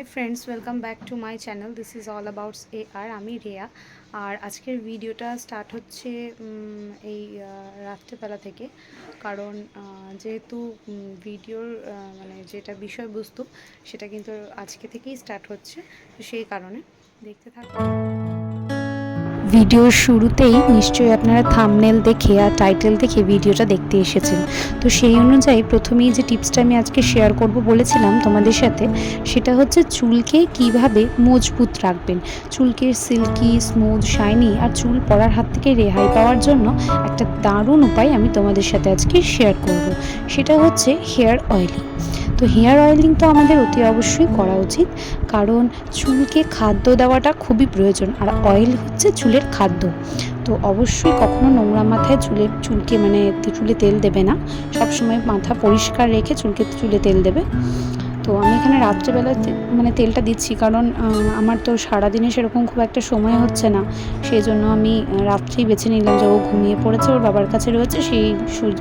Hi friends welcome back to my channel this is all abouts এ আর আমি রেয়া। আর আজকের ভিডিওটা স্টার্ট হচ্ছে এই রাত্রেবেলা থেকে। কারণ যেহেতু ভিডিওর মানে যেটা বিষয়বস্তু, সেটা কিন্তু আজকে থেকেই স্টার্ট হচ্ছে। সেই কারণে দেখতে থাকুন ভিডিওর শুরুতেই নিশ্চয়ই আপনারা থামনেল দেখে আর টাইটেল দেখে ভিডিওটা দেখতে এসেছেন। তো সেই অনুযায়ী প্রথমেই যে টিপসটা আমি আজকে শেয়ার করব বলেছিলাম তোমাদের সাথে, সেটা হচ্ছে চুলকে কীভাবে মজবুত রাখবেন। চুলকে সিল্কি স্মুথ শাইনি আর চুল পড়ার হাত থেকে রেহাই পাওয়ার জন্য একটা দারুণ উপায় আমি তোমাদের সাথে আজকে শেয়ার করব। সেটা হচ্ছে হেয়ার অয়েলিং তো হেয়ার অয়েলিং তো আমাদের অতি অবশ্যই করা উচিত। কারণ চুলকে খাদ্য দেওয়াটা খুবই প্রয়োজন। আর অয়েল হচ্ছে চুলের খাদ্য। তো অবশ্যই কখনো নোংরা মাথায় চুলের চুলকে মানে চুলে তেল দেবে না। সবসময় মাথা পরিষ্কার রেখে চুলকে চুলে তেল দেবে। এখানে রাত্রেবেলা মানে তেলটা দিচ্ছি, কারণ আমার তো সারাদিনে সেরকম খুব একটা সময় হচ্ছে না। সেই জন্য আমি রাত্রেই বেছে নিলাম যে ও ঘুমিয়ে পড়েছে, ওর বাবার কাছে রয়েছে, সেই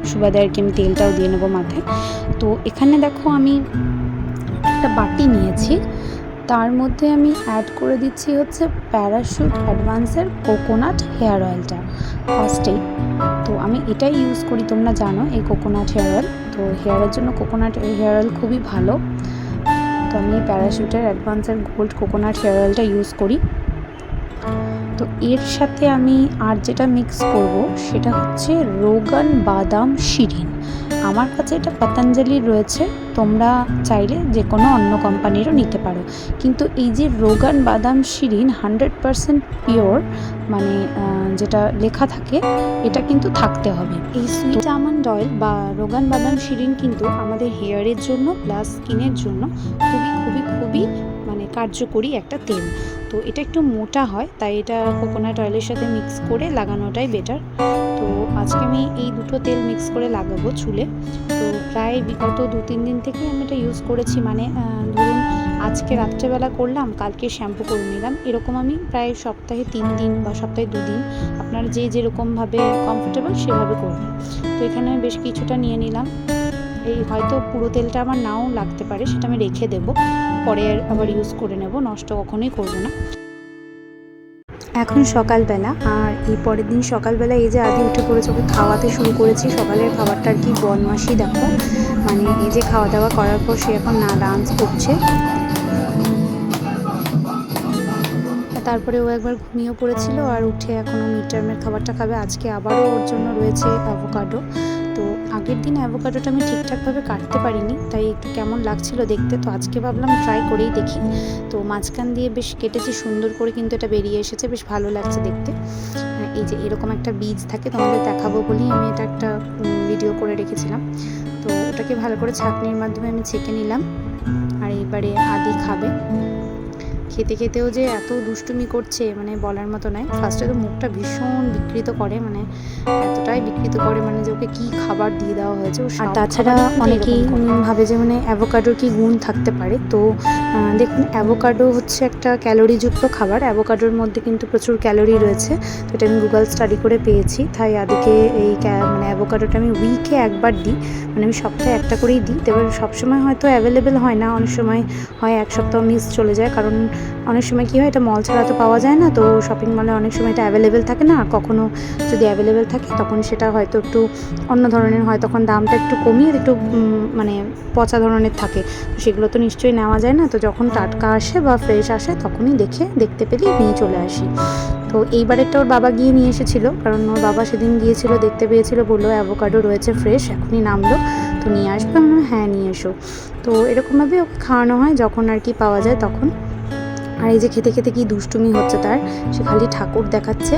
সুবাদে আর কি আমি তেলটাও দিয়ে নেব মাথায় তো এখানে দেখো আমি একটা বাটি নিয়েছি, তার মধ্যে আমি অ্যাড করে দিচ্ছি হচ্ছে প্যারাশুট অ্যাডভান্সের কোকোনাট হেয়ার অয়েলটা ফার্স্টেই তো আমি এটাই ইউজ করি, তোমরা জানো এই কোকোনাট হেয়ার অয়েল তো হেয়ারের জন্য কোকোনাট হেয়ার অয়েল খুবই ভালো। তো আমি প্যারাশুটের অ্যাডভান্সের গোল্ড কোকোনাট হেয়ার অয়েলটা ইউজ করি। তো এর সাথে আমি আর যেটা মিক্স করব সেটা হচ্ছে রোগান বাদাম শিরিন। আমার কাছে এটা পতঞ্জলির রয়েছে, তোমরা চাইলে যে কোনো অন্য কোম্পানিরও নিতে পারো। কিন্তু এই যে রোগান বাদাম শিরিন হান্ড্রেড পারসেন্ট পিওর মানে যেটা লেখা থাকে, এটা কিন্তু থাকতে হবে। এই সুইট আমন্ড অয়েল বা রোগান বাদাম শিরিন কিন্তু আমাদের হেয়ারের জন্য প্লাস স্কিনের জন্য খুবই খুবই খুবই মানে কার্যকরী একটা তেল। তো এটা একটু মোটা হয়, তাই এটা কোকোনাট অয়েলের সাথে মিক্স করে লাগানোটাই বেটার তো আজকে আমি এই দুটো তেল মিক্স করে লাগাবো চুলে। তো প্রায় বিগত দু তিন দিন থেকে আমি এটা ইউজ করেছি মানে ধরুন আজকে রাত্রেবেলা করলাম, কালকে শ্যাম্পু করে নিলাম। এরকম আমি প্রায় সপ্তাহে তিন দিন বা সপ্তাহে দুদিন আপনারা যে যেরকমভাবে কমফোর্টেবল সেভাবে করবেন। তো এখানে আমি বেশ কিছুটা নিয়ে নিলাম। এই হয়তো পুরো তেলটা আমার নাও লাগতে পারে, সেটা আমি রেখে দেবো। পরে আবার ইউজ করে নেব, নষ্ট কখনোই করব না। এখন সকালবেলা, আর এই পরের দিন সকালবেলা এই যে আদি উঠে পড়েছে, ওকে খাওয়াতে শুরু করেছি। সকালের খাবারটা আর কি বনমাসি দেখো। মানে এই যে খাওয়া দাওয়া করার পর সে এখন না ডান্স করছে। তারপরে ও একবার ঘুমিয়েও পড়েছিল, আর উঠে এখনও মিড টার্মের খাবারটা খাবে। আজকে আবারও ওর জন্য রয়েছে অ্যাভোকাডো আগের দিন অ্যাভোকাডোটা আমি ঠিকঠাকভাবে কাটতে পারিনি, তাই একটু কেমন লাগছিল দেখতে, তো আজকে ভাবলাম ট্রাই করেই দেখি। তো মাঝখান দিয়ে বেশ কেটেছি, সুন্দর করে কিন্তু এটা বেরিয়ে এসেছে, বেশ ভালো লাগছে দেখতে। এই যে এরকম একটা বীজ থাকে, তোমাদের দেখাবো বলেই আমি এটা একটা ভিডিও করে রেখেছিলাম। তো ওটাকে ভালো করে ছাঁকনির মাধ্যমে আমি ছেঁকে নিলাম, আর এবারে আদি খাবে। খেতে খেতেও যে এত দুষ্টুমি করছে মানে বলার মতো নয়। ফার্স্টে তো মুখটা ভীষণ বিকৃত করে মানে এতটাই বিকৃত করে মানে যে ওকে কি খাবার দিয়ে দেওয়া হয়েছে আর তাছাড়া অনেকেই ভাবে যে মানে অ্যাভোকাডোর কি গুণ থাকতে পারে? তো দেখুন অ্যাভোকাডো হচ্ছে একটা ক্যালোরিযুক্ত খাবার। অ্যাভোকাডোর মধ্যে কিন্তু প্রচুর ক্যালোরি রয়েছে। তো এটা আমি গুগল স্টাডি করে পেয়েছি। তাই আদিকে এই মানে অ্যাভোকাডোটা আমি উইকে একবার দিই। মানে আমি সপ্তাহে একটা করেই দিই। তবে সবসময় হয়তো অ্যাভেলেবেল হয় না। অনেক সময় হয় এক সপ্তাহ মিস চলে যায়। কারণ অনেক সময় কী হয়, এটা মল ছাড়া তো পাওয়া যায় না, তো শপিং মলে অনেক সময় এটা অ্যাভেলেবেল থাকে না। আর কখনো যদি অ্যাভেলেবেল থাকে, তখন সেটা হয়তো একটু অন্য ধরনের হয়, তখন দামটা একটু কমিয়ে একটু মানে পচা ধরনের থাকে। তো সেগুলো তো নিশ্চয়ই নেওয়া যায় না, তো যখন টাটকা আসে বা ফ্রেশ আসে, তখনই দেখে, দেখতে পেলেই নিয়ে চলে আসি। তো এইবারেরটা ওর বাবা গিয়ে নিয়ে এসেছিল, কারণ ওর বাবা সেদিন গিয়েছিল, দেখতে পেয়েছিল, বলল অ্যাভোকাডো রয়েছে ফ্রেশ এখনই নামলো, তো নিয়ে আসবে? হ্যাঁ নিয়ে এসো। তো এরকমভাবে ওকে খাওয়ানো হয়, যখন আর কি পাওয়া যায় তখন। আর এই যে খেতে খেতে কি দুষ্টুমি হচ্ছে তার, সে খালি ঠাকুর দেখাচ্ছে।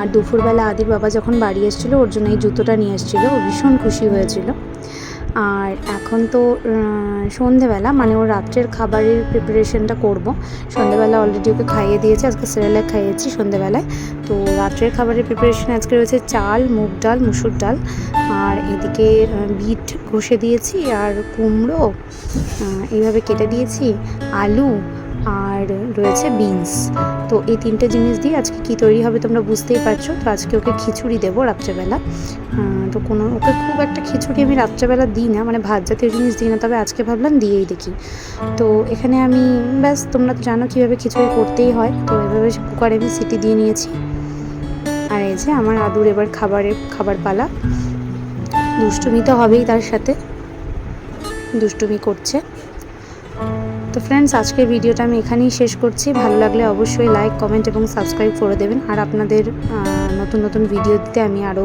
আর দুপুরবেলা আদির বাবা যখন বাড়ি এসেছিল, ওর জন্য এই জুতোটা নিয়ে এসেছিল, ও ভীষণ খুশি হয়েছিল। আর এখন তো সন্ধেবেলা মানে ওর রাত্রের খাবারের প্রিপারেশনটা করব। সন্ধেবেলা অলরেডি ওকে খাইয়ে দিয়েছি, আজকে সেরেলাক খাইয়েছি সন্ধেবেলায়। তো রাত্রের খাবারের প্রিপারেশন আজকে রয়েছে চাল, মুগ ডাল, মুসুর ডাল। আর এদিকে বিট ঘষে দিয়েছি, আর কুমড়ো এইভাবে কেটে দিয়েছি, আলু আর রয়েছে বিনস। তো এই তিনটে জিনিস দিয়ে আজকে কি তৈরি হবে তোমরা বুঝতেই পারছ। তো আজকে ওকে খিচুড়ি দেবো রাত্রেবেলা। তো কোনো, ওকে খুব একটা খিচুড়ি আমি রাত্রেবেলা দিই না মানে ভাত জাতীয় জিনিস দিই না, তবে আজকে ভাবলাম দিয়েই দেখি। তো এখানে আমি, ব্যাস, তোমরা তো জানো কীভাবে খিচুড়ি করতেই হয়। তো এভাবে কুকারে আমি সিটি দিয়ে নিয়েছি। আর এই যে আমার আদুর এবার খাবারের খাবার পালা দুষ্টুমি তো হবেই তার সাথে। দুষ্টুমি করছে। তো ফ্রেন্ডস আজকের ভিডিওটা আমি এখানেই শেষ করছি। ভালো লাগলে অবশ্যই লাইক কমেন্ট এবং সাবস্ক্রাইব করে দেবেন। আর আপনাদের নতুন নতুন ভিডিও দিতে আমি আরও